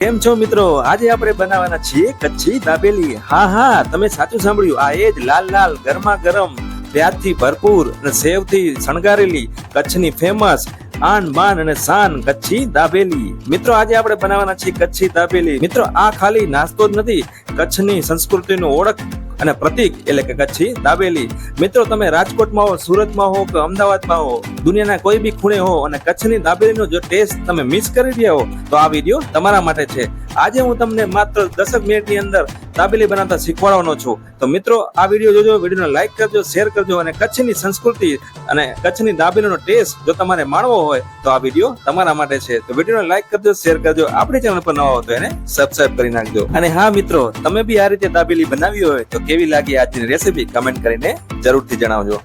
કેમ છો મિત્રો? આજે આપણે બનાવવાના છીએ કચ્છી દાબેલી. હા હા, તમે સાચું સાંભળ્યું. આ એ જ લાલ લાલ, ગરમા ગરમ, પ્યાજથી ભરપૂર અને સેવથી શણગારેલી કચ્છની ફેમસ આન બાન અને શાન કચ્છી દાબેલી. મિત્રો, આજે આપણે બનાવવાના છીએ કચ્છી દાબેલી. મિત્રો, આ ખાલી નાસ્તો જ નથી, કચ્છની સંસ્કૃતિનો ઓળખ અને પ્રતિક એટલે કે કચ્છી દાબેલી. મિત્રો, તમે રાજકોટમાં હો, સુરતમાં હો કે અમદાવાદમાં હો, દુનિયાના કોઈ બી ખૂણે હો અને કચ્છની દાબેલીનો જો ટેસ્ટ તમે મિસ કરી રહ્યા હો, તો આ વીડિયો તમારા માટે છે. આજે હું તમને માત્ર દસક મિનિટની અંદર તાબેલી બનાવતા શીખવાડવાનો છું. તો મિત્રો, આ વીડિયો જોજો, વિડીયોને લાઈક કરજો શેર કરજો અને કચ્છની સંસ્કૃતિ અને કચ્છની દાબેલીનો ટેસ્ટ જો તમારે માણવો હોય, તો આ વીડિયો તમારા માટે છે. તો વિડીયોને લાઈક કરજો શેર કરજો, આપણી ચેનલ પર નવા હો તો એને સબસ્ક્રાઇબ કરી નાખજો. અને હા, મિત્રો, તમે બી આ રીતે દાબેલી બનાવી હોય, તો કેવી લાગી આજની રેસીપી કમેન્ટ કરીને જરૂરથી જણાવજો.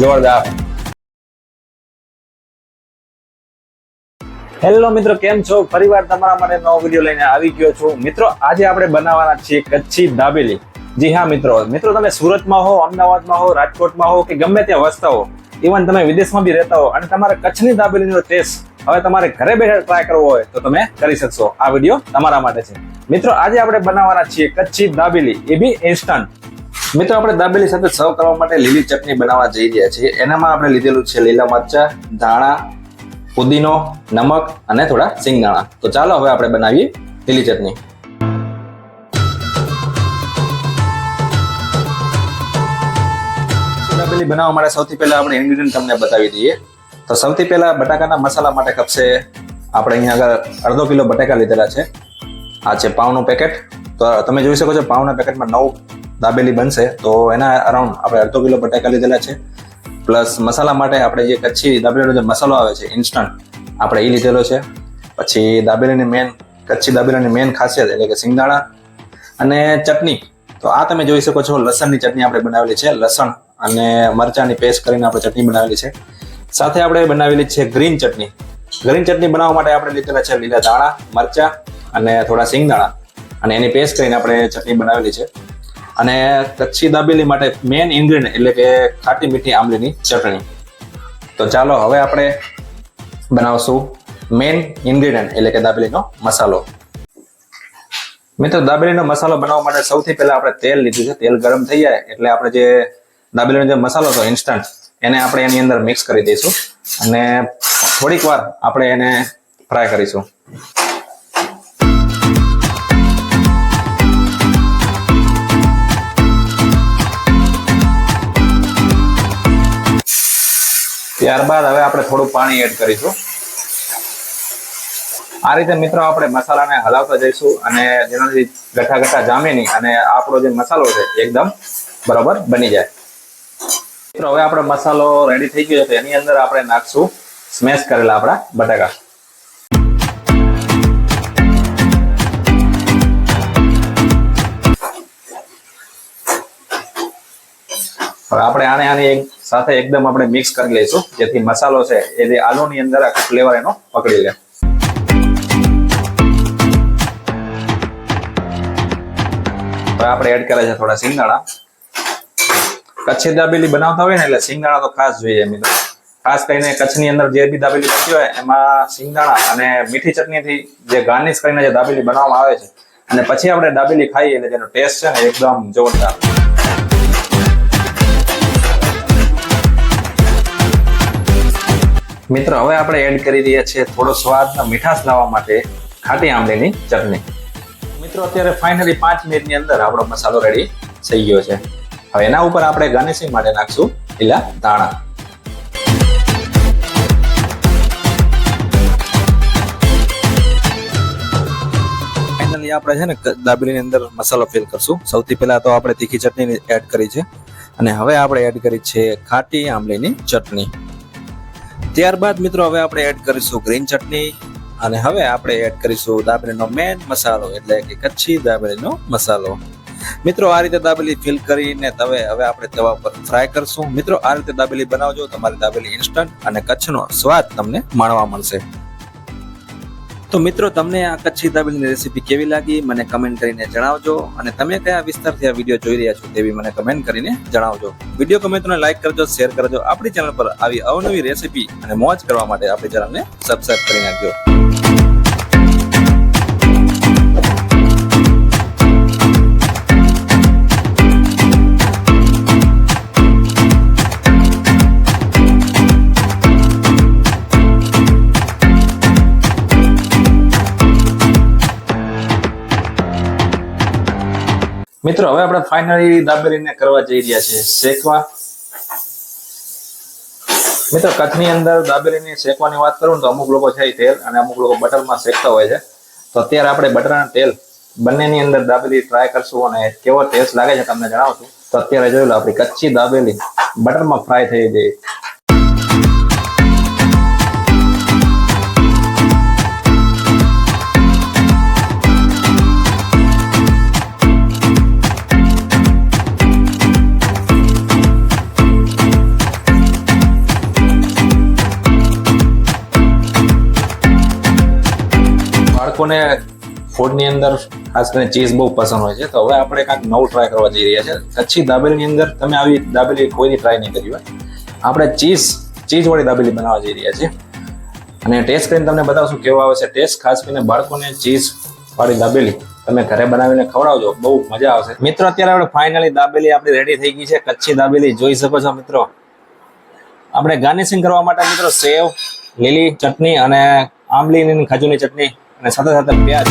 જોરદાર. હેલો મિત્રો, કેમ છો? ફરીવાર તમારા માટે નવો વીડિયો લઈને આવી ગયો છું. મિત્રો, આજે આપણે બનાવવાના છીએ કચ્છી દાબેલી. જી હા મિત્રો મિત્રો તમે સુરતમાં હો, અમદાવાદમાં હો, રાજકોટમાં હો કે ગમે ત્યાં વસતા હો ઇવન તમે વિદેશમાં બી રહેતા હો અને તમારે કચ્છની દાબેલીનો ટેસ્ટ હવે તમારે ઘરે બેઠા ટ્રાય કરવો હોય તો તમે કરી શકશો. આ વીડિયો તમારા માટે છે. મિત્રો, આજે આપણે બનાવવાના છીએ કચ્છી દાબેલી. એ બી ઇન્સ્ટન્ટ મિત્રો, આપણે દાબેલી સાથે સર્વ કરવા માટે લીલી ચટણી બનાવવા જઈ રહ્યા છીએ. એનામાં આપણે લીધેલું છે લીલા મરચા, ધાણા પુદીનો, નમક અને થોડા સિંગદાણા. તો ચાલો હવે આપણે બનાવીએ લીલી ચટણી. દાબેલી બનાવવા માટે સૌથી પહેલા આપણે ઇન્ગ્રીડિયન્ટ તમને બતાવી દઈએ. તો સૌથી પહેલા બટાકાના મસાલા માટે કપશે. આપણે અહીંયા આગળ અડધો કિલો બટાકા લીધેલા છે. આ છે પાઉનું પેકેટ. તો તમે જોઈ શકો છો પાવના પેકેટમાં નવ દાબેલી બનશે. તો એના અરાઉન્ડ આપણે અડધો કિલો બટાકા લીધેલા છે. પ્લસ મસાલા માટે આપણે જે કચ્છી દાબેલીનો જે મસાલો આવે છે ઇન્સ્ટન્ટ આપણે એ લીધેલો છે. પછી દાબેલીની મેન કચ્છી દાબેલીની મેન ખાસિયત એટલે કે સિંગદાણા અને ચટણી. તો આ તમે જોઈ શકો છો, લસણની ચટણી આપણે બનાવેલી છે, લસણ અને મરચાંની પેસ્ટ કરીને આપણે ચટણી બનાવેલી છે. સાથે આપણે બનાવેલી છે ગ્રીન ચટણી. ગ્રીન ચટણી બનાવવા માટે આપણે લીધેલા છે લીલા દાણા મરચા અને થોડા સિંગદાણા અને એની પેસ્ટ કરીને આપણે ચટણી બનાવેલી છે. અને કચ્છી દાબેલી માટે મેન ઇન્ગ્રીડિયન્ટ એટલે કે ખાટી મીઠી આંબલીની ચટણી. તો ચાલો હવે આપણે બનાવશું મેન ઇન્ગ્રીડિયન્ટ એટલે કે દાબેલીનો મસાલો. મિત્રો, દાબેલીનો મસાલો બનાવવા માટે સૌથી પહેલા આપણે તેલ લીધું છે. તેલ ગરમ થઈ જાય એટલે આપણે જે દાબેલીનો જે મસાલો હતો ઇન્સ્ટન્ટ એને આપણે એની અંદર મિક્સ કરી દઈશું. અને થોડીક વાર આપણે એને ફ્રાય કરીશું. ત્યારબાદ હવે આપણે થોડું પાણી એડ કરીશું. આ રીતે મિત્રો આપણે મસાલાને હલાવતા જઈશું અને જેનાથી ગઠા ગઠા જામે નહીં અને આપણો જે મસાલો છે એકદમ બરોબર બની જાય. મિત્રો, હવે આપણો મસાલો રેડી થઈ ગયો છે. એની અંદર આપણે નાખશું સ્મેશ કરેલા આપણા બટાકા. હવે આપણે આને આને એક સાથે એકદમ આપણે મિક્સ કરી લઈશું. જેથી મસાલો છે એ જે આલુની અંદર આખો ફ્લેવર એનો પકડી લે. આપણે એડ કર્યા છે થોડા સિંગદાણા કચ્છી દાબેલી બનાવતા હોય ને એટલે સિંગદાણા તો ખાસ જોઈએ મિત્રો. ખાસ કરીને કચ્છની અંદર જે બી દાબેલી બનતી હોય એમાં સિંગદાણા અને મીઠી ચટણીથી જે ગાર્નિશ કરીને જે દાબેલી બનાવવામાં આવે છે. અને પછી આપણે દાબેલી ખાઈએ એટલે જેનો ટેસ્ટ છે ને એકદમ જોરદાર. મિત્રો, હવે આપણે એડ કરી રહ્યા છીએ થોડો સ્વાદ મીઠાશ લાવવા માટે ખાટી આંબલીની ચટણી. મિત્રો, અત્યારે ફાઇનલી પાંચ મિનિટની અંદર આપણો મસાલો રેડી થઈ ગયો છે. હવે એના ઉપર આપણે ગાર્નિશિંગ માટે નાખશું લીલા દાણા ફાઇનલી આપણે છે ને દાબેલીની અંદર મસાલો ફિલ કરશું. સૌથી પહેલા તો આપણે તીખી ચટણી એડ કરી છે. અને હવે આપણે એડ કરી છે ખાટી આંબલીની ચટણી. ત્યારબાદ મિત્રો હવે આપણે એડ કરીશું ગ્રીન ચટણી અને હવે આપણે એડ કરીશું દાબેલીનો મેન મસાલો, એટલે કે કચ્છી દાબેલીનો મસાલો. મિત્રો, આ રીતે દાબેલી ફિલ કરીને તવે હવે આપણે તવા પર ફ્રાય કરશું. મિત્રો, આ રીતે દાબેલી બનાવજો, તમારી દાબેલી ઇન્સ્ટન્ટ અને કચ્છનો સ્વાદ તમને માણવા મળશે. તો મિત્રો, તમને આ કચ્છી દાબેલીની રેસીપી કેવી લાગી? મને કમેન્ટ કરીને જણાવજો. અને તમે કયા વિસ્તારથી આ વીડિયો જોઈ રહ્યા છો તેવી મને કમેન્ટ કરીને જણાવજો. વીડિયો ગમે તો લાઈક કરજો શેર કરજો. આપણી ચેનલ પર આવી અવનવી રેસીપી અને મોજ કરવા માટે આપણી ચેનલને સબસ્ક્રાઈબ કરી નાખજો. મિત્રો, હવે આપણે ફાઇનલી દાબેલીને કરવા જઈ રહ્યા છીએ શેકવા. મિત્રો, કચ્છની અંદર દાબેલીની શેકવાની વાત કરું તો અમુક લોકો છે તેલ અને અમુક લોકો બટરમાં શેકતા હોય છે. તો અત્યારે આપણે બટર અને તેલ બંનેની અંદર દાબેલી ટ્રાય કરશું અને કેવો ટેસ્ટ લાગે છે તમને જણાવશું. તો અત્યારે જોયું આપણી કચ્છી દાબેલી બટરમાં ફ્રાય થઈ જઈ બાળકોને ફૂડની અંદર ખાસ કરીને ચીઝ બહુ પસંદ હોય છે. તો હવે આપણે કાંઈક નવું ટ્રાય કરવા જઈ રહ્યા છે. કચ્છી દાબેલીની અંદર તમે આવી દાબેલી કોઈની ટ્રાય નહીં કરી હોય. આપણે ચીઝ, ચીઝવાળી દાબેલી બનાવવા જઈ રહ્યા છીએ. અને ટેસ્ટ કરીને તમને બતાવશું કેવો આવે છે ટેસ્ટ ખાસ કરીને બાળકોને ચીઝ વાળી દાબેલી તમે ઘરે બનાવીને ખવડાવજો. બહુ મજા આવશે. મિત્રો, અત્યારે આપણે ફાઇનલી દાબેલી આપણી રેડી થઈ ગઈ છે. કચ્છી દાબેલી જોઈ શકો છો મિત્રો. આપણે ગાર્નિશિંગ કરવા માટે મિત્રો સેવ, લીલી ચટણી અને આંબલીની ખાજુની ચટણી અને સાથે સાથે પ્યાજ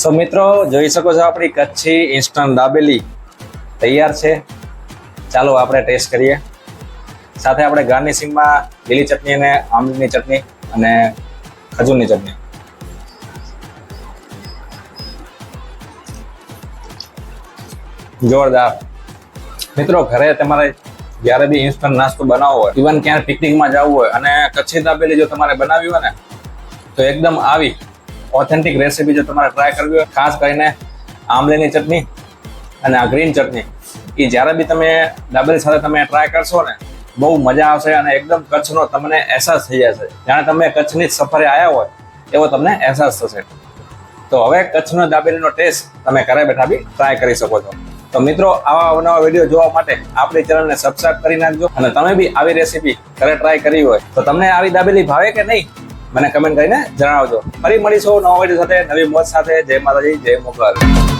સો મિત્રો, જોઈ શકો છો આપણી કચ્છી ઇન્સ્ટન્ટ દાબેલી તૈયાર છે. ચાલો આપણે ટેસ્ટ કરીએ. સાથે આપણે ગાર્નિશિંગમાં લીલી ચટણી અને આમલીની ચટણી અને ખજૂરની ચટણી. જોરદાર. મિત્રો, ઘરે તમારે જ્યારે બી ઇન્સ્ટન્ટ નાસ્તો બનાવવો હોય ઇવન ક્યાંય પિકનિકમાં જવું હોય અને કચ્છી દાબેલી જો તમારે બનાવી હોય ને, તો એકદમ આવી ઓથેન્ટિક રેસીપી જો તમારે ટ્રાય કરવી હોય, ખાસ કરીને આમલીની ચટણી અને આ ગ્રીન ચટણી. એ જ્યારે બી તમે દાબેલી સાથે તમે ટ્રાય કરશો ને બહુ મજા આવશે અને એકદમ કચ્છનો તમને અહેસાસ થઈ જશે. જાણે તમે કચ્છની જ સફરે આવ્યા હોય, એવો તમને અહેસાસ થશે. તો હવે કચ્છનો દાબેલીનો ટેસ્ટ તમે ઘરે બેઠા બી ટ્રાય કરી શકો છો. તો મિત્રો, આવા અવનવા વીડિયો જોવા માટે આપણી ચેનલને સબસ્ક્રાઇબ કરી નાખજો અને તમે બી આવી રેસીપી ઘરે ટ્રાય કરી હોય, તો તમને આવી દાબેલી ભાવે કે નહીં? મને કમેન્ટ કરીને જણાવજો. ફરી મળીશું નવા વીડિયો સાથે, નવી મોજ સાથે. જય માતાજી, જય મોગલ.